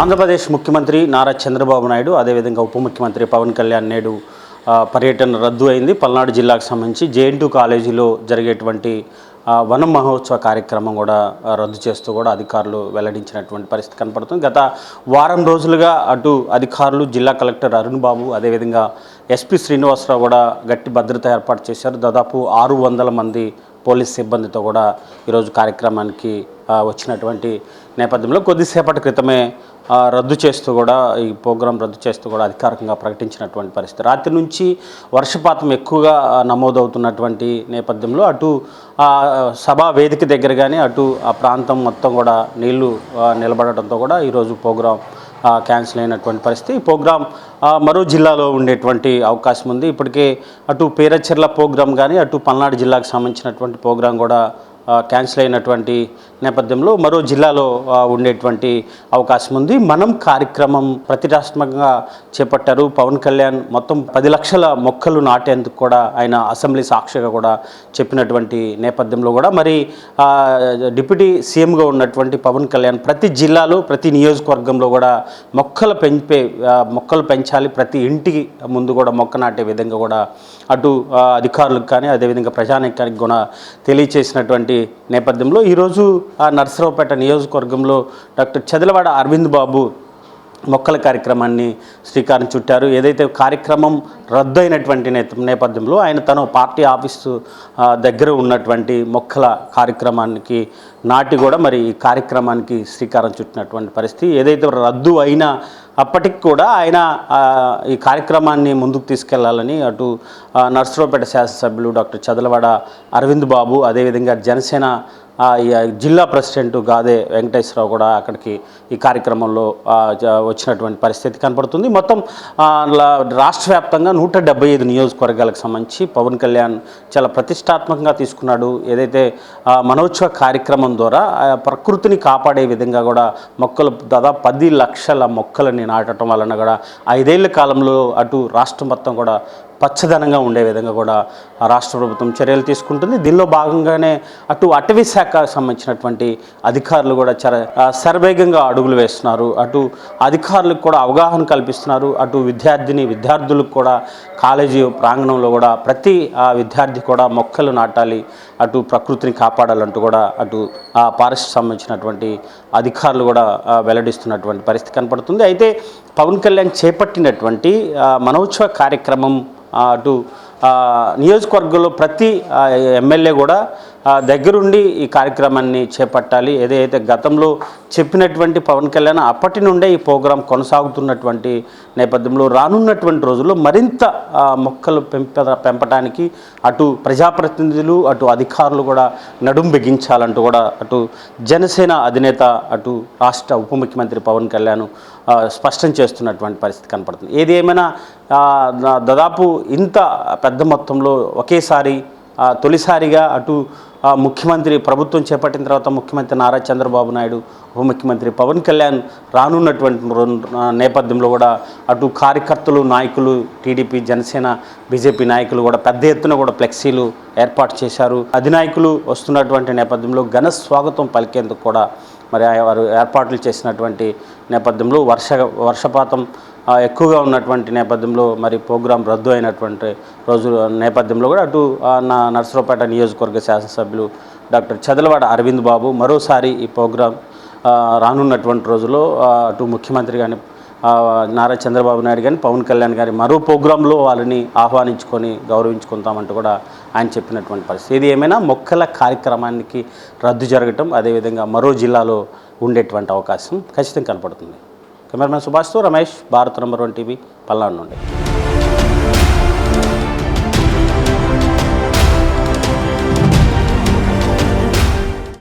ఆంధ్రప్రదేశ్ ముఖ్యమంత్రి నారా చంద్రబాబు నాయుడు అదేవిధంగా ఉప ముఖ్యమంత్రి పవన్ కళ్యాణ్ నేడు పర్యటన రద్దు అయింది. పల్నాడు జిల్లాకు సంబంధించి జేఎన్టు కాలేజీలో జరిగేటువంటి వనం వన మహోత్సవ కార్యక్రమం కూడా రద్దు చేస్తూ కూడా అధికారులు వెల్లడించినటువంటి పరిస్థితి కనపడుతుంది. గత వారం రోజులుగా అటు అధికారులు జిల్లా కలెక్టర్ అరుణ్ బాబు అదేవిధంగా ఎస్పీ శ్రీనివాసరావు కూడా గట్టి భద్రత ఏర్పాటు చేశారు. దాదాపు ఆరు వందల మంది పోలీస్ సిబ్బందితో కూడా ఈరోజు కార్యక్రమానికి వచ్చినటువంటి నేపథ్యంలో కొద్దిసేపటి క్రితమే రద్దు చేస్తూ కూడా ఈ ప్రోగ్రాం రద్దు చేస్తూ కూడా అధికారికంగా ప్రకటించినటువంటి పరిస్థితి. రాత్రి నుంచి వర్షపాతం ఎక్కువగా నమోదవుతున్నటువంటి నేపథ్యంలో అటు సభా వేదిక దగ్గర కానీ అటు ఆ ప్రాంతం మొత్తం కూడా నీళ్ళు నిలబడటంతో కూడా ఈరోజు ప్రోగ్రాం క్యాన్సిల్ అయినటువంటి పరిస్థితి. ఈ ప్రోగ్రాం మరో జిల్లాలో ఉండేటువంటి అవకాశం ఉంది. ఇప్పటికే అటు పేరచెర్ల ప్రోగ్రాం కానీ అటు పల్నాడు జిల్లాకు సంబంధించినటువంటి ప్రోగ్రాం కూడా క్యాన్సిల్ అయినటువంటి నేపథ్యంలో మరో జిల్లాలో ఉండేటువంటి అవకాశం ఉంది. మనం కార్యక్రమం ప్రతిష్టాత్మకంగా చేపట్టారు. పవన్ కళ్యాణ్ మొత్తం పది లక్షల మొక్కలు నాటేందుకు కూడా ఆయన అసెంబ్లీ సాక్షిగా కూడా చెప్పినటువంటి నేపథ్యంలో కూడా మరి డిప్యూటీ సీఎంగా ఉన్నటువంటి పవన్ కళ్యాణ్ ప్రతి జిల్లాలో ప్రతి నియోజకవర్గంలో కూడా మొక్కలు పెంపే మొక్కలు పెంచాలి. ప్రతి ఇంటికి ముందు కూడా మొక్క నాటే విధంగా కూడా అటు అధికారులకు కానీ అదేవిధంగా ప్రజానీకానికి కూడా తెలియచేసినటువంటి నేపథ్యంలో ఈరోజు ఆ నర్సరావుపేట నియోజకవర్గంలో డాక్టర్ చదలవాడ అరవింద్ బాబు మొక్కల కార్యక్రమాన్ని శ్రీకారం చుట్టారు. ఏదైతే కార్యక్రమం రద్దు అయినటువంటి నేత నేపథ్యంలో ఆయన తన పార్టీ ఆఫీసు దగ్గర ఉన్నటువంటి మొక్కల కార్యక్రమానికి నాటి కూడా మరి ఈ కార్యక్రమానికి శ్రీకారం చుట్టినటువంటి పరిస్థితి. ఏదైతే రద్దు అయినా అప్పటికి కూడా ఆయన ఈ కార్యక్రమాన్ని ముందుకు తీసుకెళ్ళాలని అటు నర్సరావుపేట శాసనసభ్యులు డాక్టర్ చదలవాడ అరవింద్ బాబు అదేవిధంగా జనసేన జిల్లా ప్రెసిడెంట్ గాదే వెంకటేశ్వరరావు కూడా అక్కడికి ఈ కార్యక్రమంలో వచ్చినటువంటి పరిస్థితి కనపడుతుంది. మొత్తం లా- రాష్ట్ర వ్యాప్తంగా నూట డెబ్బై ఐదు నియోజకవర్గాలకు సంబంధించి పవన్ కళ్యాణ్ చాలా ప్రతిష్టాత్మకంగా తీసుకున్నాడు. ఏదైతే మనోత్సవ కార్యక్రమం ద్వారా ప్రకృతిని కాపాడే విధంగా కూడా మొక్కలు దాదాపు పది లక్షల మొక్కలని నాటడం వలన కూడా ఐదేళ్ళ కాలంలో అటు రాష్ట్రం మొత్తం కూడా పచ్చదనంగా ఉండే విధంగా కూడా ఆ రాష్ట్ర ప్రభుత్వం చర్యలు తీసుకుంటుంది. దీనిలో భాగంగానే అటు అటవీ శాఖకు సంబంధించినటువంటి అధికారులు కూడా చర శరవేగంగా అడుగులు వేస్తున్నారు. అటు అధికారులకు కూడా అవగాహన కల్పిస్తున్నారు. అటు విద్యార్థిని విద్యార్థులకు కూడా కాలేజీ ప్రాంగణంలో కూడా ప్రతి ఆ, విద్యార్థి కూడా మొక్కలు నాటాలి అటు ప్రకృతిని కాపాడాలంటూ కూడా అటు ఆ పారిశ్రమ సంబంధించినటువంటి అధికారులు కూడా వెల్లడిస్తున్నటువంటి పరిస్థితి కనపడుతుంది. అయితే పవన్ కళ్యాణ్ చేపట్టినటువంటి మనోత్సవ కార్యక్రమం అటు నియోజకవర్గంలో ప్రతి ఎమ్మెల్యే కూడా దగ్గరుండి ఈ కార్యక్రమాన్ని చేపట్టాలి. ఏదైతే గతంలో చెప్పినటువంటి పవన్ కళ్యాణ్ అప్పటి నుండే ఈ ప్రోగ్రాం కొనసాగుతున్నటువంటి నేపథ్యంలో రానున్నటువంటి రోజుల్లో మరింత మొక్కలు పెంప పెంపటానికి అటు ప్రజాప్రతినిధులు అటు అధికారులు కూడా నడుం బిగించాలంటూ కూడా అటు జనసేన అధినేత అటు రాష్ట్ర ఉప ముఖ్యమంత్రి పవన్ కళ్యాణ్ స్పష్టం చేస్తున్నటువంటి పరిస్థితి కనపడుతుంది. ఏది ఏమైనా దాదాపు ఇంత పెద్ద మొత్తంలో ఒకేసారి తొలిసారిగా అటు ముఖ్యమంత్రి ప్రభుత్వం చేపట్టిన తర్వాత ముఖ్యమంత్రి నారా చంద్రబాబు నాయుడు ఉప ముఖ్యమంత్రి పవన్ కళ్యాణ్ రానున్నటువంటి నేపథ్యంలో కూడా అటు కార్యకర్తలు నాయకులు టీడీపీ జనసేన బీజేపీ నాయకులు కూడా పెద్ద ఎత్తున కూడా ఫ్లెక్సీలు ఏర్పాటు చేశారు. అధినాయకులు వస్తున్నటువంటి నేపథ్యంలో ఘన స్వాగతం పలికేందుకు కూడా మరి వారు ఏర్పాట్లు చేసినటువంటి నేపథ్యంలో వర్ష వర్షపాతం ఎక్కువగా ఉన్నటువంటి నేపథ్యంలో మరి ప్రోగ్రాం రద్దు అయినటువంటి రోజు నేపథ్యంలో కూడా అటు నా నర్సరావుపేట నియోజకవర్గ శాసనసభ్యులు డాక్టర్ చదలవాడ అరవింద్ బాబు మరోసారి ఈ ప్రోగ్రాం రానున్నటువంటి రోజుల్లో అటు ముఖ్యమంత్రి కానీ నారా చంద్రబాబు నాయుడు కానీ పవన్ కళ్యాణ్ గారి మరో ప్రోగ్రాంలో వాళ్ళని ఆహ్వానించుకొని గౌరవించుకుంటామంటూ కూడా ఆయన చెప్పినటువంటి పరిస్థితి. ఇది ఏమైనా మొక్కల కార్యక్రమానికి రద్దు జరగటం అదేవిధంగా మరో జిల్లాలో ఉండేటువంటి అవకాశం ఖచ్చితంగా కనపడుతుంది. Cameraman సుభాష్తో Ramesh Bharat number one TV Palnadu నుండి.